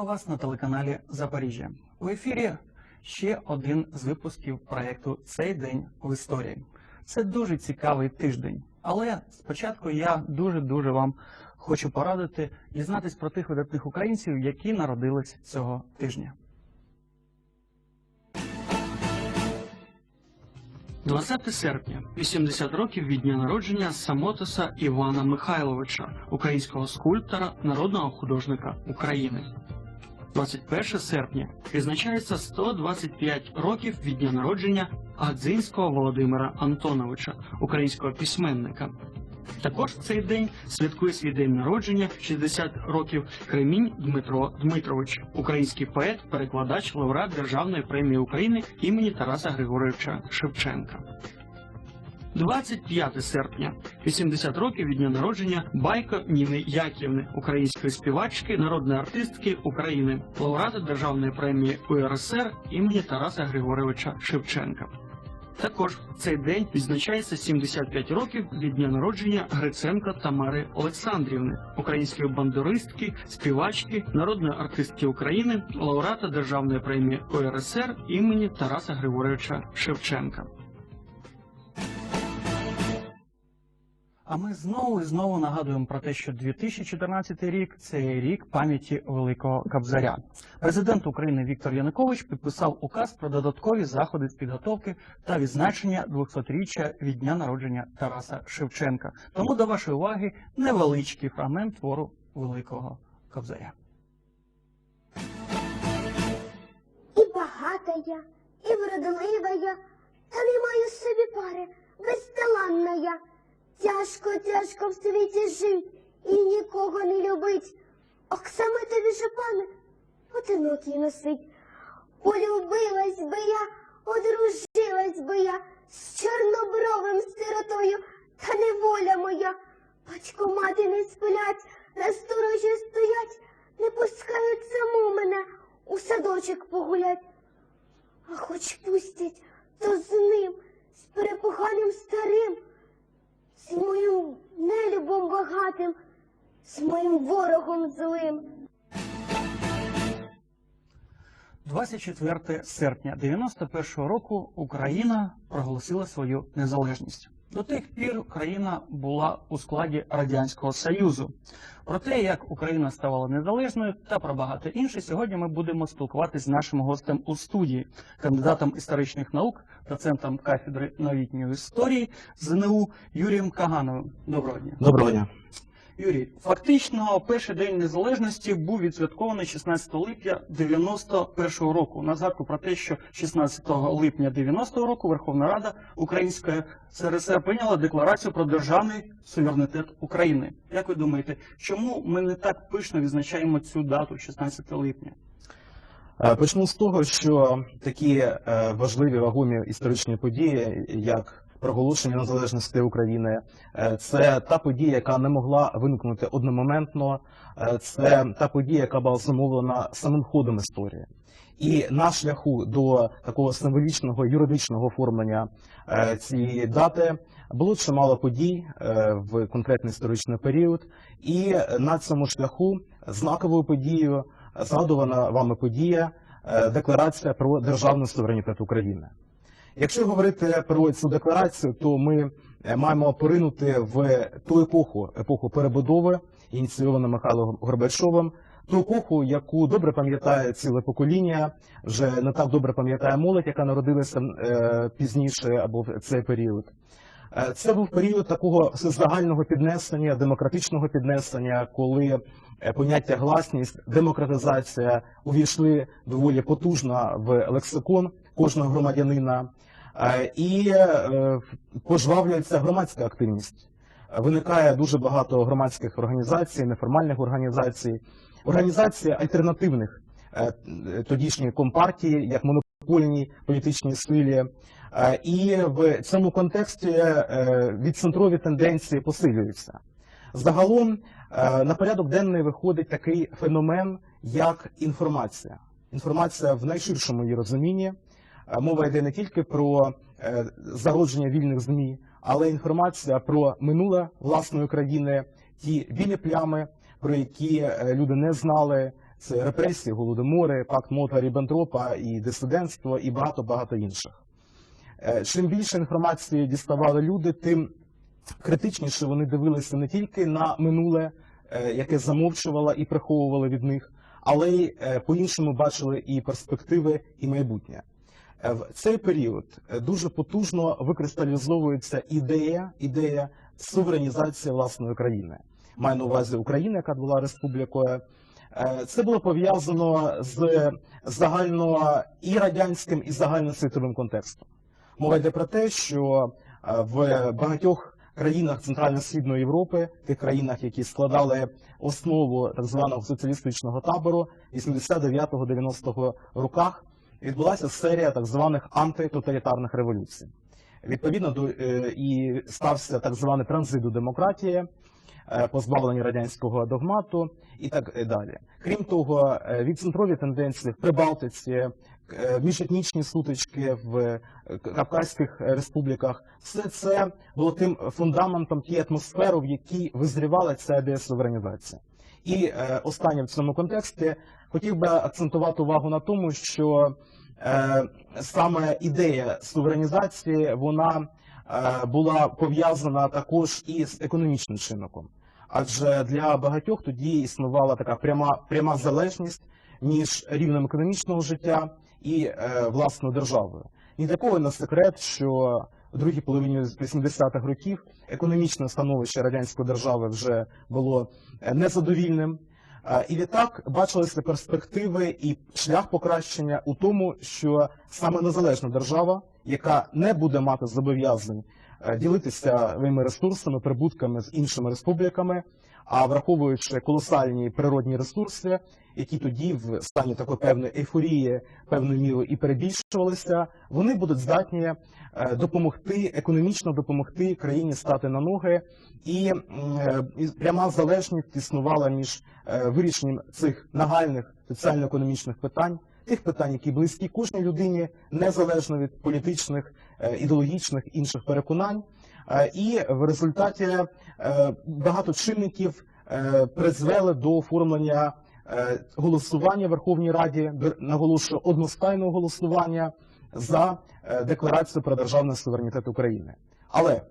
Вітаємо вас на телеканалі Запоріжжя. У ефірі ще один з випусків проєкту Цей день в історії. Це дуже цікавий тиждень. Але спочатку я дуже-дуже вам хочу порадити дізнатись про тих видатних українців, які народились цього тижня. 20 серпня, 80 років від дня народження Самотоса Івана Михайловича, українського скульптора, народного художника України. 21 серпня відзначається 125 років від дня народження Гадзинського Володимира Антоновича, українського письменника. Також в цей день святкує свій день народження 60 років Кремінь Дмитро Дмитрович, український поет, перекладач, лауреат Державної премії України імені Тараса Григоровича Шевченка. 25 серпня, 80 років від дня народження Байко Ніни Яківни, української співачки, народної артистки України, лауреата Державної премії УРСР імені Тараса Григоровича Шевченка. Також цей день відзначається 75 років від дня народження Гриценка Тамари Олександрівни, української бандуристки, співачки, народної артистки України, лауреата Державної премії УРСР імені Тараса Григоровича Шевченка. А ми знову і знову нагадуємо про те, що 2014 рік це рік пам'яті Великого Кобзаря. Президент України Віктор Янукович підписав указ про додаткові заходи з підготовки та відзначення 200-річчя від дня народження Тараса Шевченка. Тому до вашої уваги невеличкий фрагмент твору Великого Кобзаря. І багата я, і вродлива я, та не маю собі пари, безталанна я. Тяжко, тяжко в світі жить і нікого не любить. Ох, саме тобі же, одинокий носить. Полюбилась би я, одружилась би я з чорнобровим сиротою, та неволя моя. Батько мати не сплять, на сторожі стоять, не пускають саму мене у садочок погулять. А хоч пустять, то з ним, з перепуганим старим, з моїм нелюбом багатим, з моїм ворогом злим. 24 серпня 91 року Україна проголосила свою незалежність. До тих пір Україна була у складі Радянського Союзу. Про те, як Україна ставала незалежною та про багато інше, сьогодні ми будемо спілкуватися з нашим гостем у студії, кандидатом історичних наук, доцентом кафедри новітньої історії ЗНУ Юрієм Кагановим. Доброго дня. Доброго дня. Юрій, фактично, перший день незалежності був відсвяткований 16 липня 91 року. На згадку про те, що 16 липня 90 року Верховна Рада Української СРСР прийняла декларацію про державний суверенітет України. Як ви думаєте, чому ми не так пишно відзначаємо цю дату, 16 липня? Е, Почну з того, що такі е, важливі вагомі історичні події, як проголошення незалежності України, е, це та подія, яка не могла виникнути одномоментно, е, це та подія, яка була зумовлена самим ходом історії. І на шляху до такого символічного юридичного оформлення е, цієї дати було чимало подій в конкретний історичний період, і на цьому шляху знаковою подією згадувана вами подія декларація про державний суверенітет України. Якщо говорити про цю декларацію, то ми е, маємо поринути в ту епоху, епоху перебудови, ініційовану Михайлом Горбачовим, ту епоху, яку добре пам'ятає ціле покоління, вже не так добре пам'ятає молодь, яка народилася е, пізніше або в цей період. Е, Це був період такого всезагального піднесення, демократичного піднесення, коли поняття гласність, демократизація увійшли доволі потужно в лексикон кожного громадянина, і е, пожвавлюється громадська активність. Виникає дуже багато громадських організацій, неформальних організацій, організацій альтернативних е, тодішньої компартії, як монопольній політичній силі. Е, І в цьому контексті відцентрові тенденції посилюються. Загалом на порядок денний виходить такий феномен, як інформація. Інформація в найширшому її розумінні. Мова йде не тільки про е, зародження вільних ЗМІ, але інформація про минуле власної країни, ті білі плями, про які е, люди не знали, Це репресії, голодомори, пакт Мота Ріббентропа і дисидентство, і багато-багато інших. Е, Чим більше інформації діставали люди, тим критичніше вони дивилися не тільки на минуле, яке замовчувало і приховувало від них, але й е, по-іншому бачили і перспективи, і майбутнє. Е, В цей період е, дуже потужно викристалізовується ідея, ідея суверенізації власної країни. Маю на увазі Україна, яка була республікою. Е, Це було пов'язано з загально і радянським, і загальносвітовим контекстом. Мова йде про те, що в багатьох країнах Центрально-Східної Європи, тих країнах, які складали основу так званого соціалістичного табору, 89-90 роках відбулася серія так званих антитоталітарних революцій. Відповідно до е, і стався так званий транзит до демократії, е, позбавлення радянського догмату і так далі. Крім того, е, відцентрові тенденції в Прибалтиці, міжетнічні сутички в Кавказьких республіках, все це було тим фундаментом, тієї атмосфери, в якій визрівала ця ідея суверенізації. І останнє в цьому контексті хотів би акцентувати увагу на тому, що саме ідея суверенізації вона е, була пов'язана також і з економічним чинником. Адже для багатьох тоді існувала така пряма, пряма залежність між рівнем економічного життя і е, власною державою. Ні для кого не секрет, що у другій половині 80-х років економічне становище радянської держави вже було е, незадовільним. Е, І відтак бачилися перспективи і шлях покращення у тому, що саме незалежна держава, яка не буде мати зобов'язань е, ділитися своїми ресурсами, прибутками з іншими республіками, а враховуючи колосальні природні ресурси, які тоді в стані такої певної ейфорії певною мірою і перебільшувалися, вони будуть здатні е, допомогти економічно допомогти країні стати на ноги, і е, пряма залежність існувала між е, вирішенням цих нагальних соціально-економічних питань. Тих питань, які близькі кожній людині, незалежно від політичних, ідеологічних інших переконань, і в результаті багато чинників призвели до оформлення голосування в Верховній Раді, наголошую, одностайного голосування за е, декларацію про державний суверенітет України. Але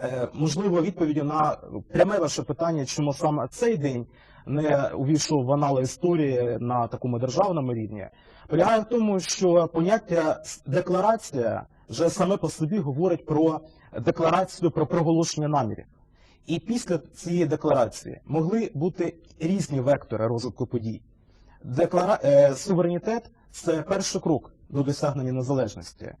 е, можливо відповіддю на пряме ваше питання, чому саме цей день не увійшов в анали історії на такому державному рівні, полягає в тому, що поняття декларація вже саме по собі говорить про декларацію про проголошення намірів. І після цієї декларації могли бути різні вектори розвитку подій. Деклара... е, суверенітет це перший крок до досягнення незалежності.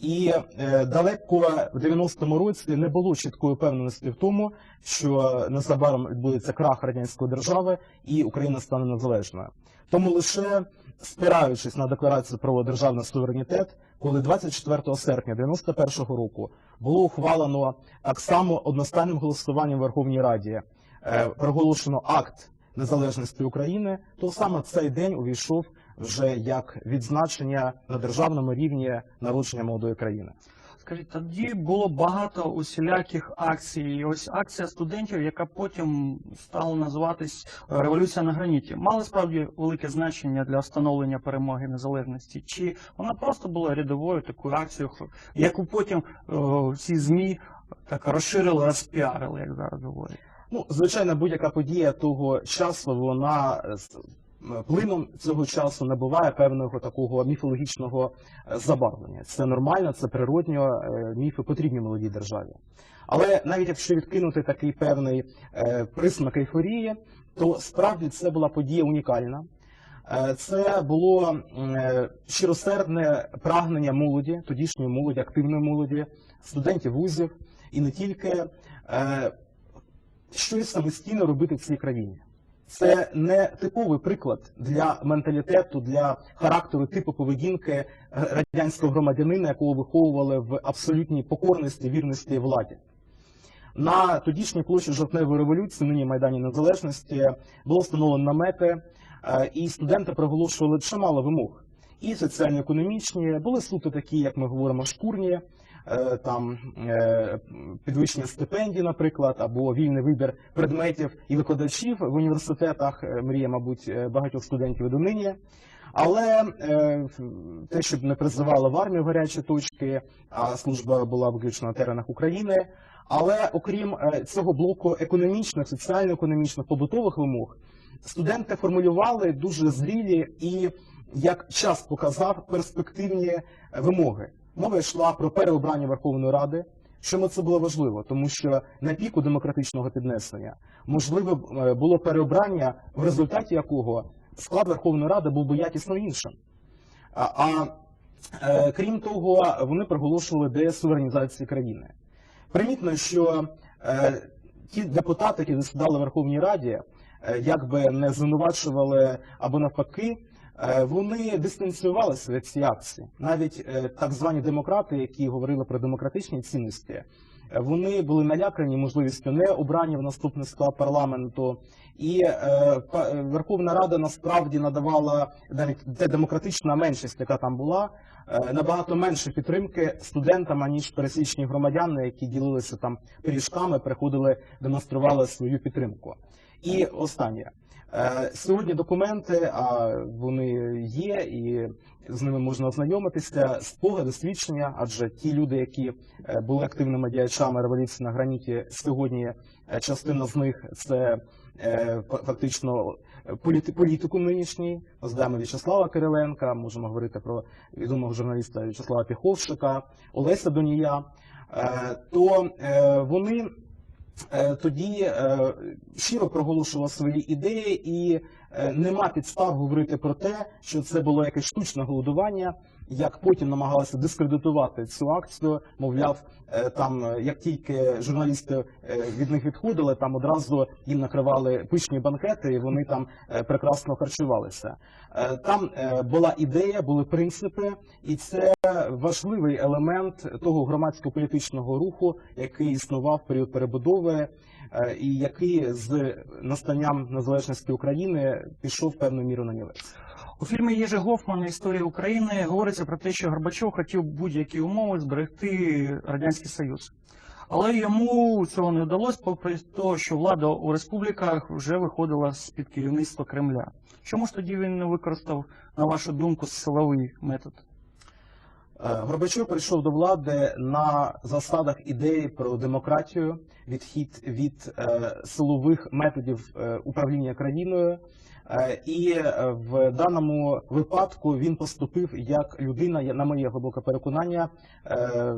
І е, далеко в 90-му році не було чіткої впевненості в тому, що незабаром відбудеться крах радянської держави і Україна стане незалежною. Тому лише спираючись на декларацію про державний суверенітет, коли 24 серпня 91-го року було ухвалено так само одностайним голосуванням в Верховній Раді е, проголошено акт незалежності України, то саме цей день увійшов вже як відзначення на державному рівні народження молодої країни. Скажіть, тоді було багато усіляких акцій. І ось акція студентів, яка потім стала називатись е, Революція на граніті, мала справді велике значення для встановлення перемоги незалежності. Чи вона просто була рядовою такою акцією, яку потім о, всі змі так розширили, розпіарили, як зараз говорять? Ну, звичайно, будь-яка подія того часу, вона е, плином цього часу набуває певного такого міфологічного е, забарвлення. Це нормально, це природньо, е, міфи потрібні молодій державі. Але навіть якщо відкинути такий певний е, присмак ейфорії, то справді це була подія унікальна. Це було щиросердне прагнення молоді, тодішньої молоді, активної молоді, студентів вузів і не тільки щось самостійно робити в цій країні. Це не типовий приклад для менталітету, для характеру типу поведінки радянського громадянина, якого виховували в абсолютній покорності, вірності владі. На тодішній площі жовтневої революції, нині Майдані Незалежності, було встановлено намети, е, і студенти проголошували чимало вимог. І соціально-економічні, були суто такі, як ми говоримо, шкурні, там е, підвищення стипендій, наприклад, або вільний вибір предметів і викладачів в університетах. е, Мрія, мабуть, е, багатьох студентів і донині. Але е, те, щоб не призивали в армію гарячі точки, а служба була виключно на теренах України. Але окрім е, цього блоку економічних, соціально-економічних, побутових вимог, студенти формулювали дуже зрілі і, як час показав, перспективні е, вимоги. Мова йшла про переобрання Верховної Ради. Чому це було важливо? Тому що на піку демократичного піднесення можливе було переобрання, в результаті якого склад Верховної Ради був би якісно іншим. А, а е, крім того, вони проголошували десуверенізацію країни. Примітно, що е, ті депутати, які засідали в Верховній Раді, е, якби не звинувачували або навпаки, вони дистанціювалися від цієї акції. Навіть е, так звані демократи, які говорили про демократичні цінності, е, вони були налякані можливістю не обрання в наступний склад парламенту. І е, е, Верховна Рада насправді надавала навіть демократична меншість, яка там була, е, набагато менше підтримки студентам, аніж пересічні громадяни, які ділилися там пиріжками, приходили, демонстрували свою підтримку. І останнє. Е, Сьогодні документи, а вони є, і з ними можна ознайомитися, спогади, свідчення, адже ті люди, які е, були активними діячами революції на граніті, сьогодні е, частина з них це фа- фактично політи- політикум нинішній. Знаємо В'ячеслава Кириленка, можемо говорити про відомого журналіста В'ячеслава Піховщика, Олеся Донія. То вони тоді е, щиро проголошував свої ідеї, і е, нема підстав говорити про те, що це було якесь штучне голодування, як потім намагалися дискредитувати цю акцію. Мовляв, е, там е, як тільки журналісти е, від них відходили, там одразу їм накривали пишні банкети, і вони там прекрасно харчувалися. Там була ідея, були принципи, і це важливий елемент того громадсько-політичного руху, який існував в період перебудови, і який з настанням незалежності України пішов певною мірою на нівець. У фільмі Єжи Гофмана Історія України говориться про те, що Горбачов хотів будь-які умови зберегти Радянський Союз. Але йому цього не вдалося, попри те, що влада у республіках вже виходила з-під керівництва Кремля. Чому ж тоді він не використав, на вашу думку, силовий метод? Е, Горбачов прийшов до влади на засадах ідеї про демократію, відхід від е, силових методів е, управління країною. Е, І е, в даному випадку він поступив як людина, на моє глибоке переконання, е,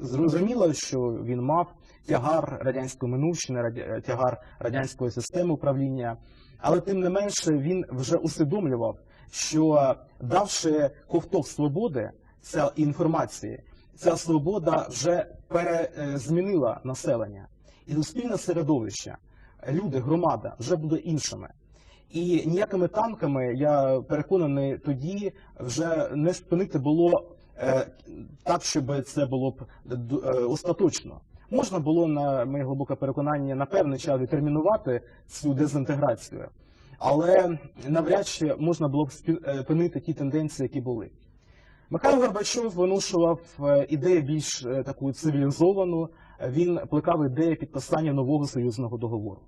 зрозуміло, що він мав тягар радянської минувщини, тягар радянської системи управління, але тим не менше він вже усвідомлював, що давши ковток свободи, ця інформації, ця свобода вже перезмінила населення. І суспільне середовище, люди, громада вже буде іншими. І ніякими танками, я переконаний, тоді вже не спинити було е, так, щоб це було б е, остаточно. Можна було, на моє глибоке переконання, на певний час відтермінувати цю дезінтеграцію, але навряд чи можна було б е, спинити ті тенденції, які були. Михайло Горбачов виношував е, ідею більш е, таку цивілізовану. Е, Він плекав ідею підписання нового союзного договору.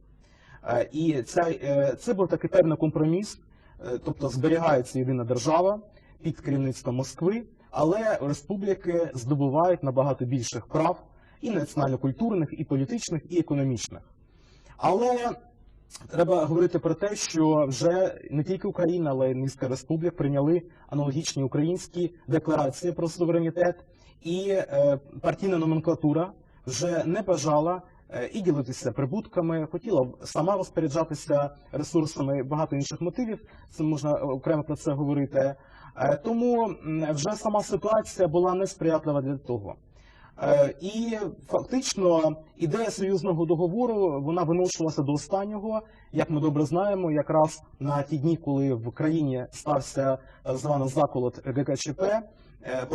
Е, І це, е, це був такий певний компроміс, е, тобто зберігається єдина держава під керівництвом Москви, але республіки здобувають набагато більших прав і національно-культурних, і політичних, і економічних. Але Треба говорити про те, що вже не тільки Україна, але й низка республік прийняли аналогічні українські декларації про суверенітет, і партійна номенклатура вже не бажала і ділитися прибутками, хотіла сама розпоряджатися ресурсами, багато інших мотивів. Це можна окремо про це говорити. Е, тому вже сама ситуація була несприятлива для того. Е, І фактично ідея союзного договору вона виношувалася до останнього. Як ми добре знаємо, якраз на ті дні, коли в країні стався званий заколот ГКЧП, е,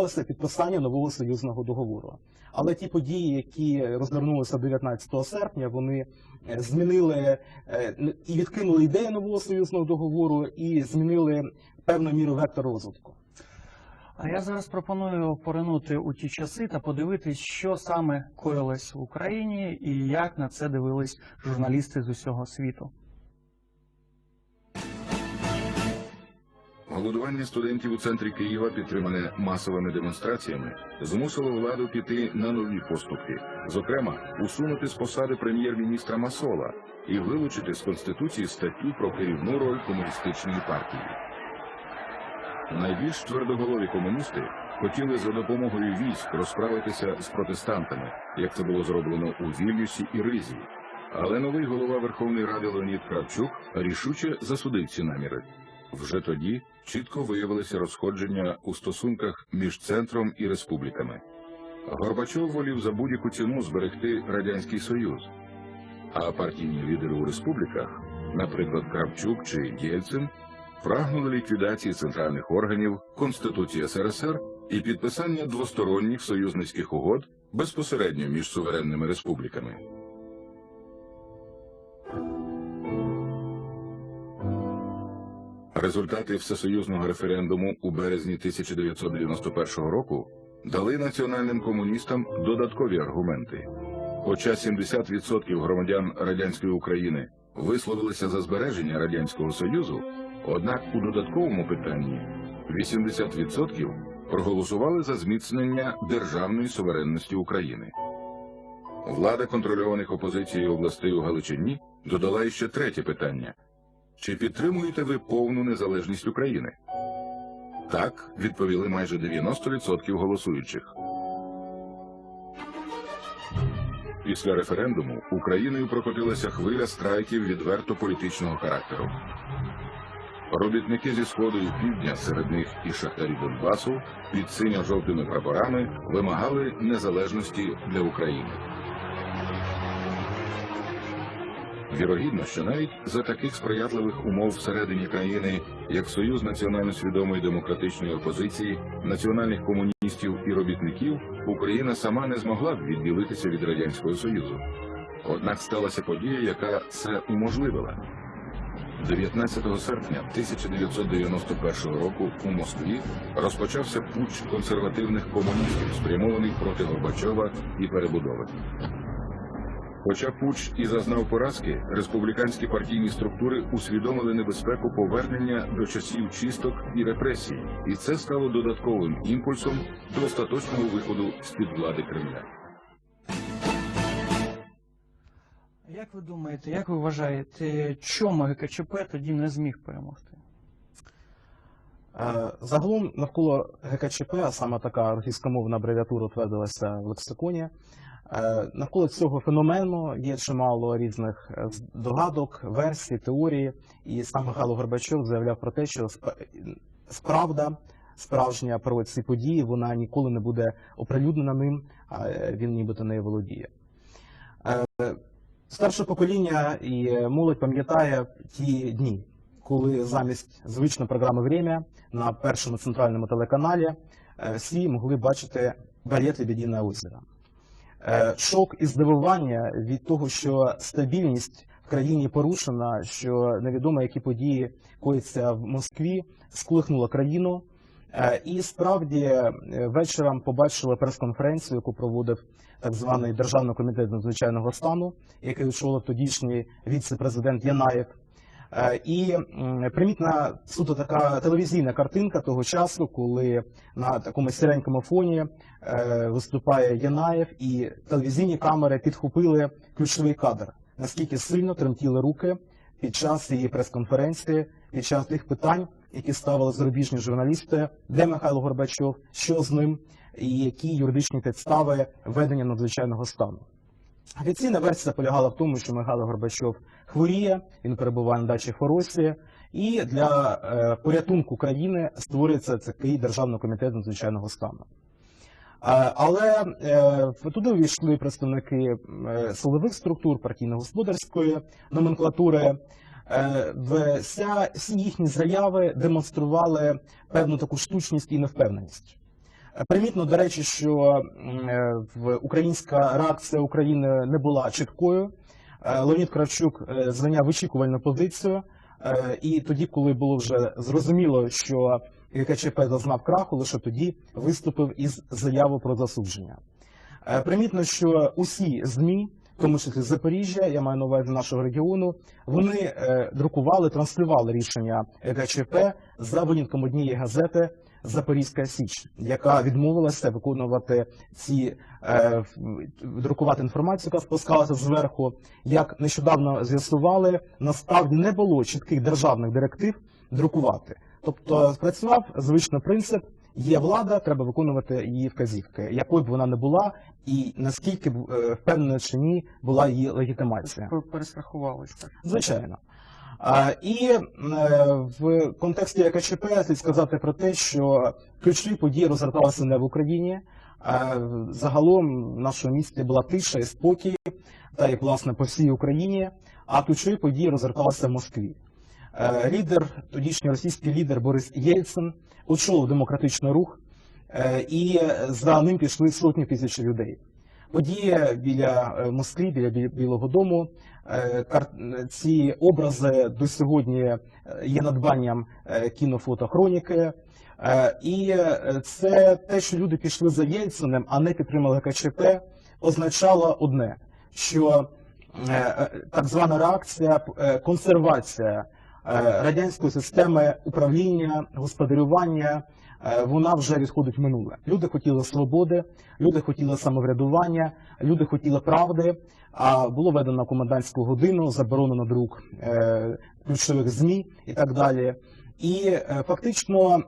планувалося підписання нового союзного договору. Але ті події, які розвернулися 19 серпня, вони е, змінили е, і відкинули ідею нового союзного договору, і змінили певною мірою вектор розвитку. А я зараз пропоную поринути у ті часи та подивитись, що саме коїлось в Україні і як на це дивились журналісти з усього світу. Голодування студентів у центрі Києва, підтримане масовими демонстраціями, змусило владу піти на нові поступки, зокрема, усунути з посади прем'єр-міністра Масола і вилучити з конституції статтю про керівну роль комуністичної партії. Найбільш твердоголові комуністи хотіли за допомогою військ розправитися з протестантами, як це було зроблено у Вільнюсі і Ризі. Але новий голова Верховної Ради Леонід Кравчук рішуче засудив ці наміри. Вже тоді чітко виявилися розходження у стосунках між центром і республіками. Горбачов волів за будь-яку ціну зберегти Радянський Союз, а партійні лідери у республіках, наприклад, Кравчук чи Єльцин, прагнули ліквідації центральних органів Конституції СРСР і підписання двосторонніх союзницьких угод безпосередньо між суверенними республіками. Результати всесоюзного референдуму у березні 1991 року дали національним комуністам додаткові аргументи. Хоча 70% громадян радянської України висловилися за збереження радянського союзу, однак у додатковому питанні 80% проголосували за зміцнення державної суверенності України. Влада контрольованих опозицією областей у Галичині додала іще третє питання. Чи підтримуєте ви повну незалежність України? Так, відповіли майже 90% голосуючих. Після референдуму Україною прокотилася хвиля страйків відверто політичного характеру. Робітники зі сходу і півдня, серед них і шахтарі Донбасу, під синьо-жовтими прапорами вимагали незалежності для України. Вірогідно, що навіть за таких сприятливих умов всередині країни, як Союз національно свідомої демократичної опозиції, національних комуністів і робітників, Україна сама не змогла б відділитися від радянського союзу. Однак сталася подія, яка це уможливила. 19 серпня 1991 року у Москві розпочався путч консервативних комуністів, спрямований проти Горбачова і перебудови. Хоча Пуч і зазнав поразки, республіканські партійні структури усвідомили небезпеку повернення до часів чисток і репресій, і це стало додатковим імпульсом до остаточного виходу з-під влади Кремля. Як ви думаєте, як ви вважаєте, чому ГКЧП тоді не зміг перемогти? Е, Загалом навколо ГКЧП, а саме така російськомовна абревіатура утвердилася в лексиконі. Е, Навколо цього феномену є чимало різних е, догадок, версій, теорій. І сам Михайло Горбачов заявляв про те, що справда, справжня про ці події, вона ніколи не буде оприлюднена ним, а е, він нібито нею володіє. Старше покоління і молодь пам'ятає ті дні, коли замість звичної програми «Время» на першому центральному телеканалі всі могли бачити балет «Лебедине озеро». Е, Шок і здивування від того, що стабільність в країні порушена, що невідомо, які події коїться в Москві, сколихнула країну. Е, І справді е, вечором побачили прес-конференцію, яку проводив так званий Державний комітет надзвичайного стану, який очолив тодішній віце-президент Янаєв. Е, І примітна суто така телевізійна картинка того часу, коли на такому сіренькому фоні е, виступає Янаєв, і телевізійні камери підхопили ключовий кадр. Наскільки сильно тремтіли руки під час цієї прес-конференції, під час тих питань, які ставили зарубіжні журналісти, де Михайло Горбачов, що з ним, і які юридичні підстави ведення надзвичайного стану. Офіційна версія полягала в тому, що Михайло Горбачов хворіє, він перебуває на дачі Форосі, і для е, порятунку країни створюється такий Державний комітет надзвичайного стану. Але е, туди увійшли представники е, силових структур, партійно-господарської номенклатури. Е, Вся, всі їхні заяви демонстрували певну таку штучність і невпевненість. Примітно, до речі, що е, українська реакція України не була чіткою. Е, Леонід Кравчук е, зайняв вичікувальну позицію, і тоді, коли було вже зрозуміло, що ГКЧП зазнав краху, лише тоді виступив із заявою про засудження. Примітно, що усі ЗМІ, в тому числі Запоріжжя, я маю на увазі нашого регіону, вони друкували, транслювали рішення ГКЧП за винятком однієї газети Запорізька Січ, яка відмовилася виконувати ці е, друкувати інформацію, яка спускалася зверху. Як нещодавно з'ясували, насправді не було чітких державних директив друкувати. Тобто спрацював звичний принцип. Є влада, треба виконувати її вказівки, якою б вона не була, і наскільки б е, впевнено чи ні була її легітимація. Так. Звичайно. І в контексті ЕКЧП слід сказати про те, що ключові події розгорталися не в Україні. Загалом в нашому місті була тиша і спокій, та й власне по всій Україні. А ключові події розгорталися в Москві. Е, Лідер, тодішній російський лідер Борис Єльцин очолив демократичний рух, е, і за ним пішли сотні тисяч людей. Подія біля е, Москви, біля Білого Дому. Е, Ці образи до сьогодні е, є надбанням е, кінофотохроніки. І це те, що люди пішли за Єльциним, а не підтримали КЧП, означало одне, що так звана реакція, консервація радянської системи управління, господарювання, вона вже відходить в минуле. Люди хотіли свободи, люди хотіли самоврядування, люди хотіли правди. А було введено комендантську годину, заборонено друк е, ключових змі і так далі. І е, фактично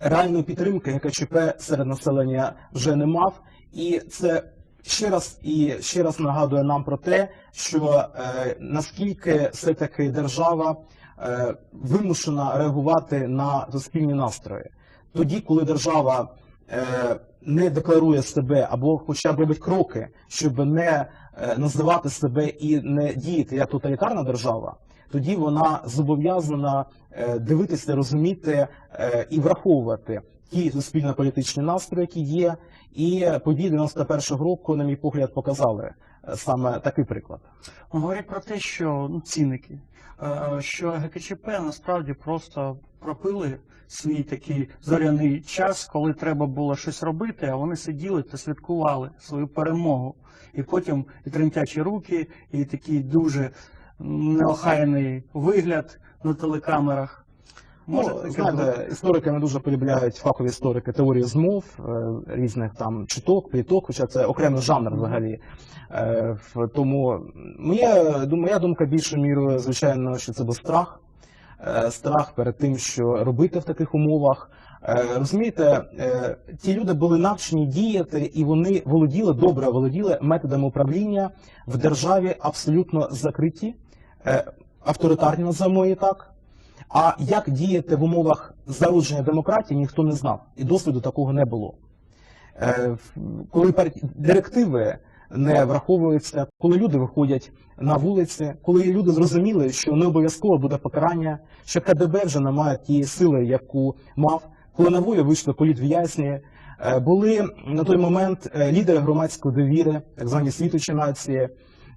реальної підтримки ГКЧП серед населення вже не мав. І це ще раз і ще раз нагадує нам про те, що е, наскільки все-таки держава е, вимушена реагувати на суспільні настрої. Тоді, коли держава е, не декларує себе або хоча б робить кроки, щоб не е, називати себе і не діяти як тоталітарна держава, тоді вона зобов'язана е, дивитися, розуміти е, і враховувати ті суспільно-політичні настрої, які є. І події 91-го року, на мій погляд, показали е, саме такий приклад. Говорять про те, що ну, цінники, е, що ГКЧП насправді просто пропили свій такий зоряний час, коли треба було щось робити, а вони сиділи та святкували свою перемогу. І потім і тремтячі руки, і такий дуже неохайний вигляд на телекамерах. Може, Ну, знаєте, історики не дуже полюбляють фахові історики теорії змов, е, різних там чуток, пліток, хоча це окремий жанр взагалі. Е, Тому моя, моя думка більшою мірою, звичайно, що це був страх. Е, Страх перед тим, що робити в таких умовах. Е, Розумієте, е, ті люди були навчені діяти, і вони володіли добре, володіли методами управління в державі абсолютно закриті, авторитарні називаємо її так. А як діяти в умовах зародження демократії, ніхто не знав, і досвіду такого не було. Коли директиви не враховуються, коли люди виходять на вулиці, коли люди зрозуміли, що не обов'язково буде покарання, що КДБ вже не має тієї сили, яку мав, коли на волю вийшли політв'язні, е, були на той момент е, лідери громадської довіри, так звані світочі нації,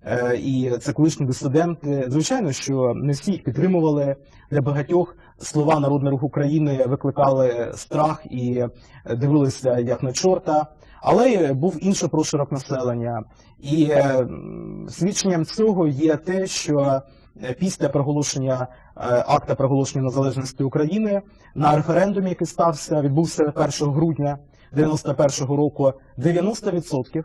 е, і це колишні дисиденти. Звичайно, що не всі їх підтримували. Для багатьох слова Народний рух України викликали страх і е, дивилися як на чорта. Але був інший прошарок населення. І е, свідченням цього є те, що е, після проголошення е, акта проголошення незалежності України на референдумі, який стався, відбувся 1 грудня 91-го року, 90%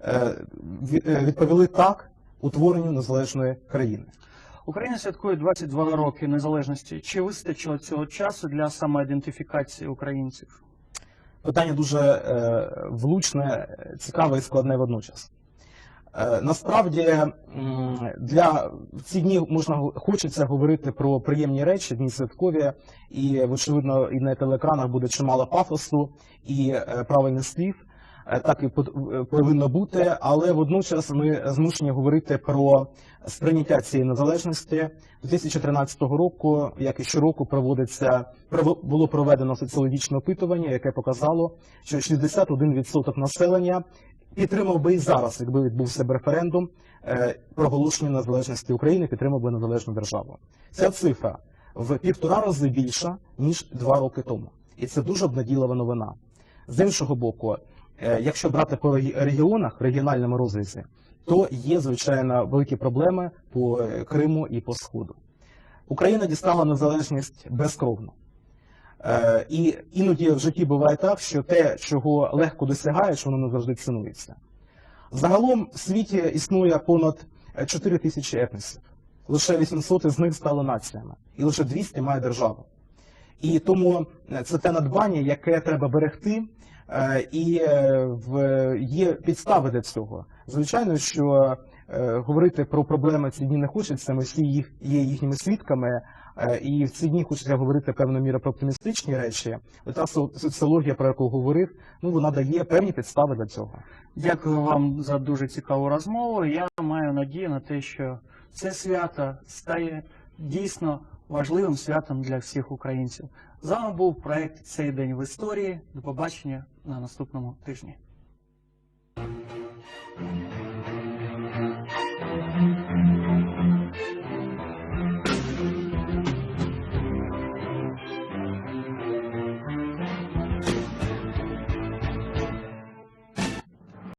е, ві- е, відповіли так утворенню незалежної країни. Україна святкує 22 роки незалежності. Чи вистачило цього часу для самоідентифікації українців? Питання дуже е, влучне, цікаве і складне водночас. Е, насправді для ці дні можна хочеться говорити про приємні речі, дні святкові, і очевидно, і на телеекранах буде чимало пафосу і е, правильних слів. Е, Так і е, повинно бути, але водночас ми змушені говорити про сприйняття цієї незалежності. 2013 року, як і щороку, проводиться прово- було проведено соціологічне опитування, яке показало, що 61% населення підтримав би і зараз, якби відбувся б референдум, е, проголошення незалежності України, підтримав би незалежну державу. Ця цифра в півтора рази більша, ніж два роки тому. І це дуже обнадійлива новина. З іншого боку, якщо брати по регі- регіонах, регіональному розрізі, то є, звичайно, великі проблеми по е, Криму і по Сходу. Україна дістала незалежність безкровно. Е, І іноді в житті буває так, що те, чого легко досягаєш, воно не завжди цінується. Загалом в світі існує понад 4 тисячі етносів. Лише 800 з них стали націями, і лише 200 має державу. І тому е, це те надбання, яке треба берегти, е, і е, в- є підстави для цього. Звичайно, що е, говорити про проблеми ці дні не хочеться, ми всі їх є їхніми свідками, е, і в ці дні хочеться говорити певною мірою про оптимістичні речі. Ота соціологія, про яку говорив, ну вона дає певні підстави для цього. Дякую вам за дуже цікаву розмову. Я маю надію на те, що це свято стає дійсно важливим святом для всіх українців. З вами був проект Цей день в історії. До побачення на наступному тижні.